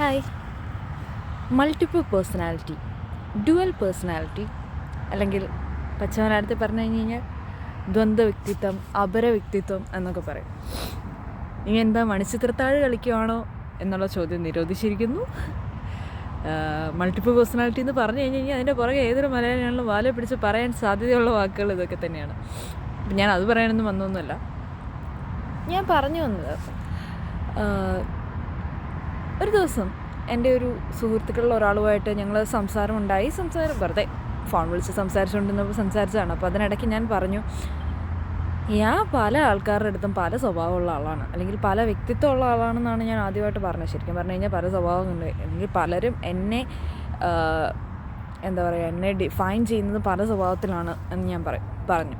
Hi multiple personality dual personality അല്ലെങ്കിൽ പച്ചമലയാളത്തിൽ പറഞ്ഞു കഴിഞ്ഞ് കഴിഞ്ഞാൽ ദ്വന്ദ്വ വ്യക്തിത്വം അപര വ്യക്തിത്വം എന്നൊക്കെ പറയും. ഇനി എന്താ മണിച്ചിത്രത്താഴ് കളിക്കുവാണോ എന്നുള്ള ചോദ്യം നിരോധിച്ചിരിക്കുന്നു. മൾട്ടിപ്പിൾ പേഴ്സണാലിറ്റി എന്ന് പറഞ്ഞു കഴിഞ്ഞ് കഴിഞ്ഞാൽ അതിന്റെ പുറകെ ഏതൊരു മലയാളിയാണെങ്കിലും വാല പിടിച്ച് പറയാൻ സാധ്യതയുള്ള വാക്കുകൾ ഇതൊക്കെ തന്നെയാണ്. അപ്പം ഞാൻ അത് പറയാനൊന്നും വന്നൊന്നുമല്ല. ഞാൻ പറഞ്ഞു വന്നത്. ഒരു ദിവസം എന്റെ ഒരു സുഹൃത്തുക്കളിൽ ഒരാളുമായിട്ട് ഞങ്ങൾ സംസാരം ഉണ്ടായി. സംസാരം വെറുതെ ഫോൺ വിളിച്ച് സംസാരിച്ചുകൊണ്ടിരുന്നപ്പോൾ സംസാരിച്ചതാണ്. അപ്പോൾ അതിനിടയ്ക്ക് ഞാൻ പറഞ്ഞു ഞാൻ പല ആൾക്കാരുടെ അടുത്തും പല സ്വഭാവമുള്ള ആളാണ്. അല്ലെങ്കിൽ പല വ്യക്തിത്വമുള്ള ആളാണെന്നാണ് ഞാൻ ആദ്യമായിട്ട് പറഞ്ഞത്. ശരിക്കും പറഞ്ഞു കഴിഞ്ഞാൽ പല സ്വഭാവങ്ങളുണ്ട്. അല്ലെങ്കിൽ പലരും എന്നെ എന്താ പറയുക എന്നെ ഡിഫൈൻ ചെയ്യുന്നത് പല സ്വഭാവത്തിലാണ് എന്ന് ഞാൻ പറയും പറഞ്ഞു.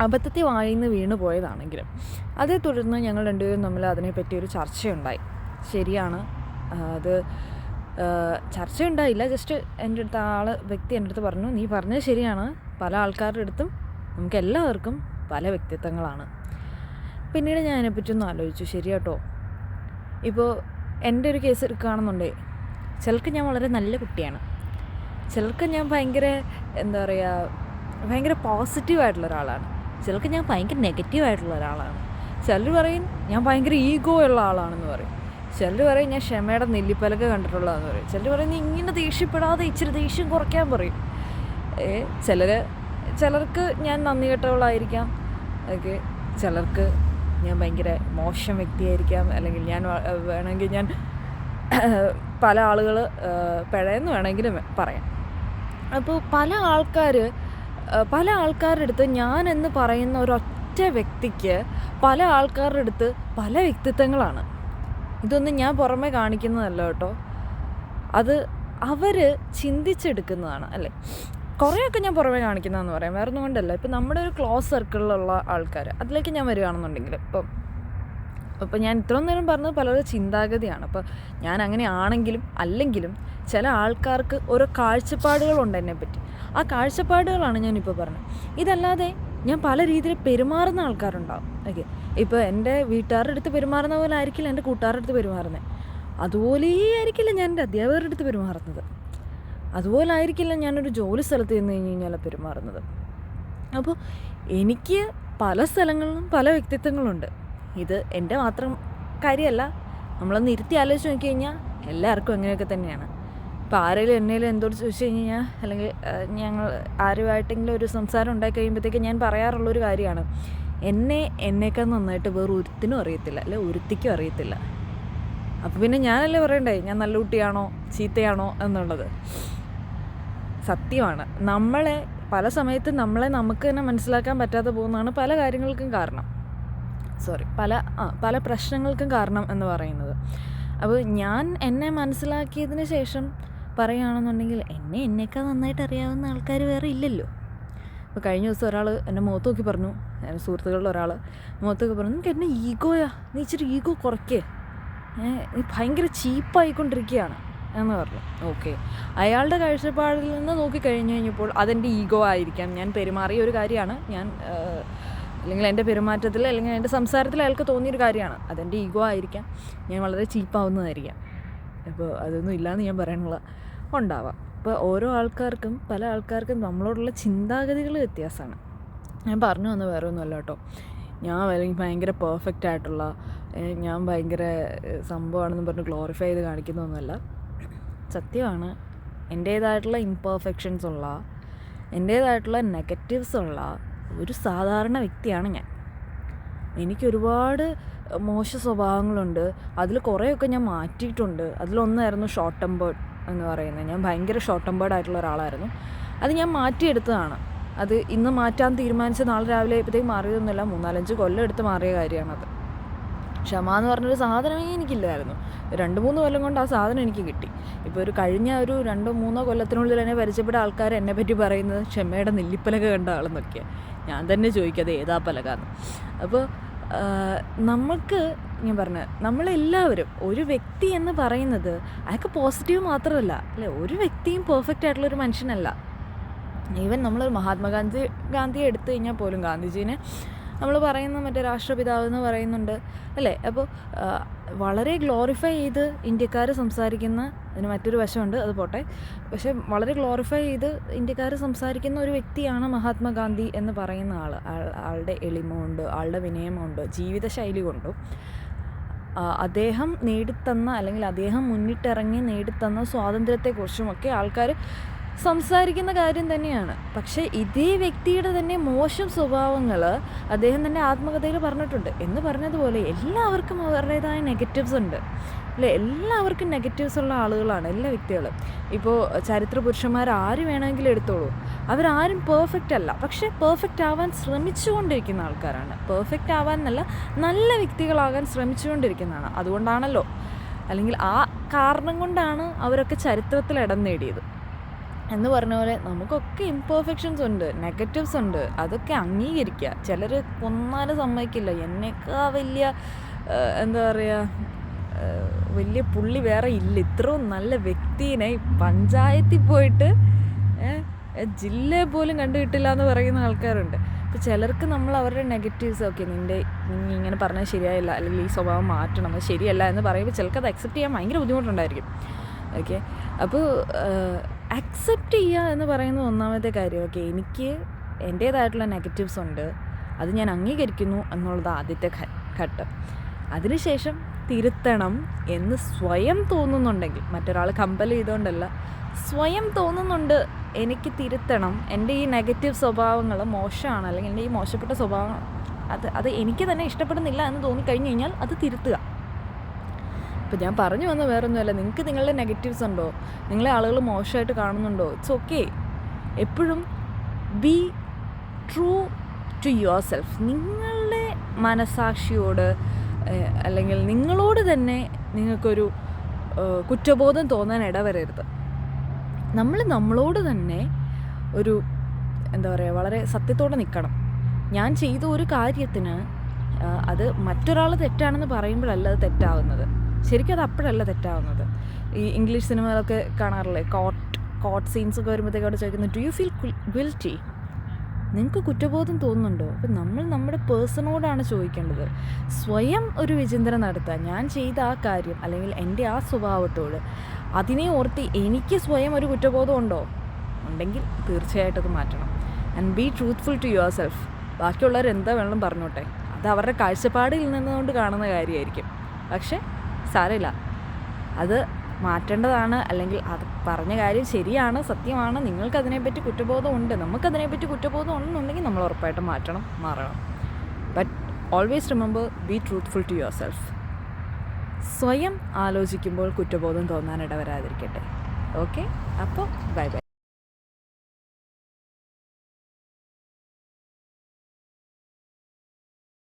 അബദ്ധത്തിൽ വായിന്ന് വീണ് പോയതാണെങ്കിലും അതേ തുടർന്ന് ഞങ്ങൾ രണ്ടുപേരും തമ്മിൽ അതിനെപ്പറ്റി ഒരു ചർച്ചയുണ്ടായി. ശരിയാണ്. അത് ചർച്ചയുണ്ടായില്ല. ജസ്റ്റ് എന്റെ അടുത്ത് ആൾ വ്യക്തി എന്റെ അടുത്ത് പറഞ്ഞു നീ പറഞ്ഞത് ശരിയാണ്. പല ആൾക്കാരുടെ അടുത്തും നമുക്ക് എല്ലാവർക്കും പല വ്യക്തിത്വങ്ങളാണ്. പിന്നീട് ഞാൻ അതിനെപ്പറ്റി ഒന്ന് ആലോചിച്ചു ശരിയാട്ടോ ഇപ്പോൾ എന്റെ ഒരു കേസ് എടുക്കുകയാണെന്നുണ്ടേ ചിലർക്ക് ഞാൻ വളരെ നല്ല കുട്ടിയാണ്. ചിലർക്ക് ഞാൻ ഭയങ്കര എന്താ പറയുക ഭയങ്കര പോസിറ്റീവായിട്ടുള്ള ഒരാളാണ്. ചിലർക്ക് ഞാൻ ഭയങ്കര നെഗറ്റീവായിട്ടുള്ള ഒരാളാണ്. ചിലർ പറയും ഞാൻ ഭയങ്കര ഈഗോ ഉള്ള ആളാണെന്ന് പറയും. ചിലർ പറയും ഞാൻ ക്ഷമയുടെ നെല്ലിപ്പലക കണ്ടിട്ടുള്ളതെന്ന് പറയും. ചിലർ പറയും നീ ഇങ്ങനെ ദേഷ്യപ്പെടാതെ ഇച്ചിരി ദേഷ്യം കുറയ്ക്കാൻ പറയും. ഏ ചിലർ ചിലർക്ക് ഞാൻ നന്ദി കെട്ടവളായിരിക്കാം. ഓക്കെ ചിലർക്ക് ഞാൻ ഭയങ്കര മോശം വ്യക്തിയായിരിക്കാം. അല്ലെങ്കിൽ ഞാൻ വേണമെങ്കിൽ ഞാൻ പല ആളുകൾ പിഴയെന്ന് വേണമെങ്കിലും പറയാം. അപ്പോൾ പല ആൾക്കാർ പല ആൾക്കാരുടെ അടുത്ത് ഞാൻ എന്ന് പറയുന്ന ഒരൊറ്റ വ്യക്തിക്ക് പല ആൾക്കാരുടെ അടുത്ത് പല വ്യക്തിത്വങ്ങളാണ്. ഇതൊന്നും ഞാൻ പുറമെ കാണിക്കുന്നതല്ല കേട്ടോ. അത് അവർ ചിന്തിച്ചെടുക്കുന്നതാണ് അല്ലേ? കുറേയൊക്കെ ഞാൻ പുറമേ കാണിക്കുന്നതെന്ന് പറയാം. വേറെ ഒന്നും കൊണ്ടല്ല. ഇപ്പം നമ്മുടെ ഒരു ക്ലോസ് സർക്കിളിലുള്ള ആൾക്കാർ അതിലേക്ക് ഞാൻ വരികയാണെന്നുണ്ടെങ്കിൽ ഇപ്പം അപ്പോൾ ഞാൻ ഇത്രയും നേരം പറഞ്ഞത് പലരുടെ ചിന്താഗതിയാണ്. അപ്പോൾ ഞാൻ അങ്ങനെ ആണെങ്കിലും അല്ലെങ്കിലും ചില ആൾക്കാർക്ക് ഓരോ കാഴ്ചപ്പാടുകളുണ്ട് എന്നെപ്പറ്റി. ആ കാഴ്ചപ്പാടുകളാണ് ഞാനിപ്പോൾ പറഞ്ഞത്. ഇതല്ലാതെ ഞാൻ പല രീതിയിൽ പെരുമാറുന്ന ആൾക്കാരുണ്ടാവും. ഓക്കെ ഇപ്പോൾ എന്റെ വീട്ടുകാരുടെ അടുത്ത് പെരുമാറുന്ന പോലെ ആയിരിക്കില്ല എന്റെ കൂട്ടുകാരുടെ അടുത്ത് പെരുമാറുന്നത് അതുപോലെ ആയിരിക്കില്ല ഞാൻ എന്റെ അധ്യാപകരുടെ അടുത്ത് പെരുമാറുന്നത്. അതുപോലെ ആയിരിക്കില്ല ഞാനൊരു ജോലി സ്ഥലത്ത് ചെന്ന് കഴിഞ്ഞ് കഴിഞ്ഞാൽ പെരുമാറുന്നത്. അപ്പോൾ എനിക്ക് പല സ്ഥലങ്ങളിലും പല വ്യക്തിത്വങ്ങളുണ്ട്. ഇത് എന്റെ മാത്രം കാര്യമല്ല. നമ്മളൊന്ന് ഇരുത്തി ആലോചിച്ച് നോക്കി കഴിഞ്ഞാൽ എല്ലാവർക്കും അങ്ങനെയൊക്കെ തന്നെയാണ്. ഇപ്പോൾ ആരെങ്കിലും എന്നേലും എന്തോട് ചോദിച്ചു കഴിഞ്ഞ് കഴിഞ്ഞാൽ അല്ലെങ്കിൽ ഞങ്ങൾ ആരുമായിട്ടെങ്കിലും ഒരു സംസാരം ഉണ്ടായി കഴിയുമ്പോഴത്തേക്ക് ഞാൻ പറയാറുള്ളൊരു കാര്യമാണ്. എന്നെ എന്നേക്കാൾ നന്നായിട്ട് വേറെ ഒരുത്തിനും അറിയത്തില്ല അല്ലെ ഒരുത്തിക്കും അറിയത്തില്ല. അപ്പോൾ പിന്നെ ഞാനല്ലേ പറയണ്ടേ ഞാൻ നല്ല കുട്ടിയാണോ ചീത്തയാണോ എന്നുള്ളത്? സത്യമാണ്. നമ്മളെ പല സമയത്ത് നമ്മളെ നമുക്ക് തന്നെ മനസ്സിലാക്കാൻ പറ്റാതെ പോകുന്നതാണ് പല കാര്യങ്ങൾക്കും കാരണം. സോറി പല ആ പല പ്രശ്നങ്ങൾക്കും കാരണം എന്ന് പറയുന്നത്. അപ്പോൾ ഞാൻ എന്നെ മനസ്സിലാക്കിയതിന് ശേഷം പറയുകയാണെന്നുണ്ടെങ്കിൽ എന്നെ എന്നേക്കാൾ നന്നായിട്ട് അറിയാവുന്ന ആൾക്കാർ വേറെ ഇല്ലല്ലോ. അപ്പോൾ കഴിഞ്ഞ ദിവസം ഒരാൾ എന്റെ മുഖത്ത് നോക്കി പറഞ്ഞു. എന്റെ സുഹൃത്തുക്കളിൽ ഒരാൾ മുഖത്ത് നോക്കി പറഞ്ഞു നിനക്ക് എന്നെ ഈഗോയാ? നീ ഇച്ചിരി ഈഗോ കുറയ്ക്കേ. നീ ഭയങ്കര ചീപ്പായിക്കൊണ്ടിരിക്കുകയാണ് എന്ന് പറഞ്ഞു. ഓക്കെ. അയാളുടെ കാഴ്ചപ്പാടിൽ നിന്ന് നോക്കി കഴിഞ്ഞു കഴിഞ്ഞപ്പോൾ അതെന്റെ ഈഗോ ആയിരിക്കാം. ഞാൻ പെരുമാറിയ ഒരു കാര്യമാണ്. ഞാൻ അല്ലെങ്കിൽ എന്റെ പെരുമാറ്റത്തിൽ അല്ലെങ്കിൽ എന്റെ സംസാരത്തിൽ അയാൾക്ക് തോന്നിയൊരു കാര്യമാണ്. അതെന്റെ ഈഗോ ആയിരിക്കാം. ഞാൻ വളരെ ചീപ്പാവുന്നതായിരിക്കാം. അപ്പോൾ അതൊന്നും ഇല്ലയെന്ന് ഞാൻ പറയാനുള്ള ഉണ്ടാവാം. അപ്പോൾ ഓരോ ആൾക്കാർക്കും പല ആൾക്കാർക്കും നമ്മളോടുള്ള ചിന്താഗതികൾ വ്യത്യാസമാണ്. ഞാൻ പറഞ്ഞു വന്ന വേറെ ഒന്നുമല്ല കേട്ടോ. ഞാൻ അല്ലെങ്കിൽ ഭയങ്കര പെർഫെക്റ്റ് ആയിട്ടുള്ള ഞാൻ ഭയങ്കര സംഭവമാണെന്ന് പറഞ്ഞ് ഗ്ലോറിഫൈ ചെയ്ത് കാണിക്കുന്നൊന്നുമല്ല സത്യമാണ്. എന്റേതായിട്ടുള്ള ഇംപെർഫെക്ഷൻസ് ഉള്ള എന്റേതായിട്ടുള്ള നെഗറ്റീവ്സ് ഉള്ള ഒരു സാധാരണ വ്യക്തിയാണ് ഞാൻ. എനിക്ക് ഒരുപാട് മോശ സ്വഭാവങ്ങളുണ്ട്. അതിൽ കുറേയൊക്കെ ഞാൻ മാറ്റിയിട്ടുണ്ട്. അതിലൊന്നായിരുന്നു ഷോർട്ട് ടെമ്പേർഡ് എന്ന് പറയുന്നത്. ഞാൻ ഭയങ്കര ഷോർട്ട് ടെമ്പേർഡ് ആയിട്ടുള്ള ഒരാളായിരുന്നു. അത് ഞാൻ മാറ്റിയെടുത്തതാണ്. അത് ഇന്ന് മാറ്റാൻ തീരുമാനിച്ച നാളെ രാവിലെ ആയപ്പോഴത്തേക്ക് മാറിയതൊന്നുമില്ല. മൂന്നാലഞ്ച് കൊല്ലം എടുത്ത് മാറിയ കാര്യമാണത്. ക്ഷമ എന്ന് പറഞ്ഞൊരു സാധനമേ എനിക്കില്ലായിരുന്നു. രണ്ട് മൂന്ന് കൊല്ലം കൊണ്ട് ആ സാധനം എനിക്ക് കിട്ടി. ഇപ്പോൾ ഒരു കഴിഞ്ഞ ഒരു രണ്ടോ മൂന്നോ കൊല്ലത്തിനുള്ളിൽ എന്നെ പരിചയപ്പെട്ട ആൾക്കാർ എന്നെ പറ്റി പറയുന്നത് ക്ഷമയുടെ നെല്ലിപ്പലക കണ്ട ആളെന്നൊക്കെയാണ്. ഞാൻ തന്നെ ചോദിക്കാതെ ഏതാ പലകാന്ന്. അപ്പോൾ നമുക്ക് ഞാൻ പറഞ്ഞ നമ്മളെല്ലാവരും ഒരു വ്യക്തി എന്ന് പറയുന്നത് അയാൾക്ക് പോസിറ്റീവ് മാത്രമല്ല. അല്ലേ ഒരു വ്യക്തിയും പെർഫെക്റ്റ് ആയിട്ടുള്ള ഒരു മനുഷ്യനല്ല. ഈവൻ നമ്മളൊരു മഹാത്മാഗാന്ധി ഗാന്ധിയെ എടുത്തു കഴിഞ്ഞാൽ പോലും ഗാന്ധിജീനെ നമ്മൾ പറയുന്ന മറ്റേ രാഷ്ട്രപിതാവ് എന്ന് പറയുന്നുണ്ട്. അല്ലേ അപ്പോൾ വളരെ ഗ്ലോറിഫൈ ചെയ്ത് ഇന്ത്യക്കാർ സംസാരിക്കുന്ന അതിന് മറ്റൊരു വശമുണ്ട് അത് പോട്ടെ. പക്ഷേ വളരെ ഗ്ലോറിഫൈ ചെയ്ത് ഇന്ത്യക്കാർ സംസാരിക്കുന്ന ഒരു വ്യക്തിയാണ് മഹാത്മാഗാന്ധി എന്ന് പറയുന്ന ആൾ ആളുടെ എളിമ കൊണ്ട് ആളുടെ വിനയമുണ്ട് ജീവിതശൈലി കൊണ്ടും. അദ്ദേഹം നേടിത്തന്ന അല്ലെങ്കിൽ അദ്ദേഹം മുന്നിട്ടിറങ്ങി നേടിത്തന്ന സ്വാതന്ത്ര്യത്തെക്കുറിച്ചുമൊക്കെ ആൾക്കാർ സംസാരിക്കുന്ന കാര്യം തന്നെയാണ്. പക്ഷേ ഇതേ വ്യക്തിയുടെ തന്നെ മോശം സ്വഭാവങ്ങൾ അദ്ദേഹം തന്നെ ആത്മകഥയിൽ പറഞ്ഞിട്ടുണ്ട്. എന്ന് പറഞ്ഞതുപോലെ എല്ലാവർക്കും അവരുടേതായ നെഗറ്റീവ്സ് ഉണ്ട്. അല്ലേ? എല്ലാവർക്കും നെഗറ്റീവ്സ് ഉള്ള ആളുകളാണ് എല്ലാ വ്യക്തികളും. ഇപ്പോൾ ചരിത്ര പുരുഷന്മാർ ആര് വേണമെങ്കിലും എടുത്തോളൂ. അവരാരും പെർഫെക്റ്റ് അല്ല. പക്ഷേ പെർഫെക്റ്റ് ആവാൻ ശ്രമിച്ചുകൊണ്ടിരിക്കുന്ന ആൾക്കാരാണ്. പെർഫെക്റ്റ് ആവാൻ എന്നല്ല നല്ല വ്യക്തികളാകാൻ ശ്രമിച്ചുകൊണ്ടിരിക്കുന്നതാണ്. അതുകൊണ്ടാണല്ലോ. അല്ലെങ്കിൽ ആ കാരണം കൊണ്ടാണ് അവരൊക്കെ ചരിത്രത്തിൽ ഇടം നേടിയത്. എന്ന് പറഞ്ഞ പോലെ നമുക്കൊക്കെ ഇംപെർഫെക്ഷൻസ് ഉണ്ട് നെഗറ്റീവ്സ് ഉണ്ട്. അതൊക്കെ അംഗീകരിക്കുക. ചിലർ കൊന്നാലും സമ്മതിക്കില്ല. എന്നേക്കാ വലിയ എന്താ പറയുക വലിയ പുള്ളി വേറെ ഇല്ല. ഇത്രയും നല്ല വ്യക്തിനെ പഞ്ചായത്തിൽ പോയിട്ട് ജില്ലയെ പോലും കണ്ടു കിട്ടില്ല എന്ന് പറയുന്ന ആൾക്കാരുണ്ട്. അപ്പോൾ ചിലർക്ക് നമ്മൾ അവരുടെ നെഗറ്റീവ്സ് ഓക്കെ നിന്റെ നീ ഇങ്ങനെ പറഞ്ഞാൽ ശരിയായില്ല അല്ലെങ്കിൽ ഈ സ്വഭാവം മാറ്റണം അത് ശരിയല്ല എന്ന് പറയുമ്പോൾ ചിലർക്ക് അത് അക്സെപ്റ്റ് ചെയ്യാൻ ഭയങ്കര ബുദ്ധിമുട്ടുണ്ടായിരിക്കും. ഓക്കെ? അപ്പോൾ അക്സെപ്റ്റ് ചെയ്യുക എന്ന് പറയുന്നത് ഒന്നാമത്തെ കാര്യം. ഓക്കെ എനിക്ക് എന്റേതായിട്ടുള്ള നെഗറ്റീവ്സ് ഉണ്ട്. അത് ഞാൻ അംഗീകരിക്കുന്നു എന്നുള്ളത് ആദ്യത്തെ ഘട്ടം. അതിനുശേഷം തിരുത്തണം എന്ന് സ്വയം തോന്നുന്നുണ്ടെങ്കിൽ മറ്റൊരാൾ കമ്പൽ ചെയ്തുകൊണ്ടല്ല സ്വയം തോന്നുന്നുണ്ട് എനിക്ക് തിരുത്തണം. എന്റെ ഈ നെഗറ്റീവ് സ്വഭാവങ്ങൾ മോശമാണ് അല്ലെങ്കിൽ എന്റെ ഈ മോശപ്പെട്ട സ്വഭാവം അത് അത് എനിക്ക് തന്നെ ഇഷ്ടപ്പെടുന്നില്ല എന്ന് തോന്നിക്കഴിഞ്ഞ് കഴിഞ്ഞാൽ അത് തിരുത്തുക. അപ്പോൾ ഞാൻ പറഞ്ഞു വന്ന വേറൊന്നുമല്ല നിങ്ങൾക്ക് നിങ്ങളുടെ നെഗറ്റീവ്സ് ഉണ്ടോ? നിങ്ങളെ ആളുകൾ മോശമായിട്ട് കാണുന്നുണ്ടോ? ഇറ്റ്സ് ഓക്കെ എപ്പോഴും be true to yourself നിങ്ങളുടെ മനസാക്ഷിയോട് അല്ലെങ്കിൽ നിങ്ങളോട് തന്നെ നിങ്ങൾക്കൊരു കുറ്റബോധം തോന്നാൻ ഇടവരരുത്. നമ്മൾ നമ്മളോട് തന്നെ ഒരു എന്താ പറയുക വളരെ സത്യത്തോടെ നിൽക്കണം. ഞാൻ ചെയ്ത ഒരു കാര്യത്തിന് അത് മറ്റൊരാൾ തെറ്റാണെന്ന് പറയുമ്പോഴല്ല അത് തെറ്റാവുന്നത്. ശരിക്കും അത് അപ്പോഴല്ല തെറ്റാവുന്നത്. ഈ ഇംഗ്ലീഷ് സിനിമകളൊക്കെ കാണാറില്ലേ? കോട്ട് കോട്ട് സീൻസ് ഒക്കെ വരുമ്പോഴത്തേക്ക് അവിടെ ചോദിക്കുന്നത് ഡു യു ഫീൽ ഗിൽറ്റി നിങ്ങൾക്ക് കുറ്റബോധം തോന്നുന്നുണ്ടോ? അപ്പം നമ്മൾ നമ്മുടെ പേഴ്സണോടാണ് ചോദിക്കേണ്ടത്. സ്വയം ഒരു വിചിന്തനം നടത്തുക ഞാൻ ചെയ്ത ആ കാര്യം അല്ലെങ്കിൽ എന്റെ ആ സ്വഭാവത്തോട് അതിനെ ഓർത്തി എനിക്ക് സ്വയം ഒരു കുറ്റബോധം ഉണ്ടോ? ഉണ്ടെങ്കിൽ തീർച്ചയായിട്ടും അത് മാറ്റണം. And be truthful to yourself ബാക്കിയുള്ളവർ എന്താ വേണം പറഞ്ഞോട്ടെ. അത് അവരുടെ കാഴ്ചപ്പാടിൽ നിന്നുകൊണ്ട് കാണുന്ന കാര്യമായിരിക്കും പക്ഷേ സാരമില്ല. അത് മാറ്റേണ്ടതാണ് അല്ലെങ്കിൽ അത് പറഞ്ഞ കാര്യം ശരിയാണ് സത്യമാണ്. നിങ്ങൾക്കതിനെപ്പറ്റി കുറ്റബോധം ഉണ്ട്. നമുക്കതിനെപ്പറ്റി കുറ്റബോധം ഉണ്ടെന്നുണ്ടെങ്കിൽ നമ്മൾ ഉറപ്പായിട്ടും മാറ്റണം മാറണം. But always remember be truthful to yourself സ്വയം ആലോചിക്കുമ്പോൾ കുറ്റബോധം തോന്നാനിട വരാതിരിക്കട്ടെ ഓക്കെ അപ്പോൾ ബൈ ബൈ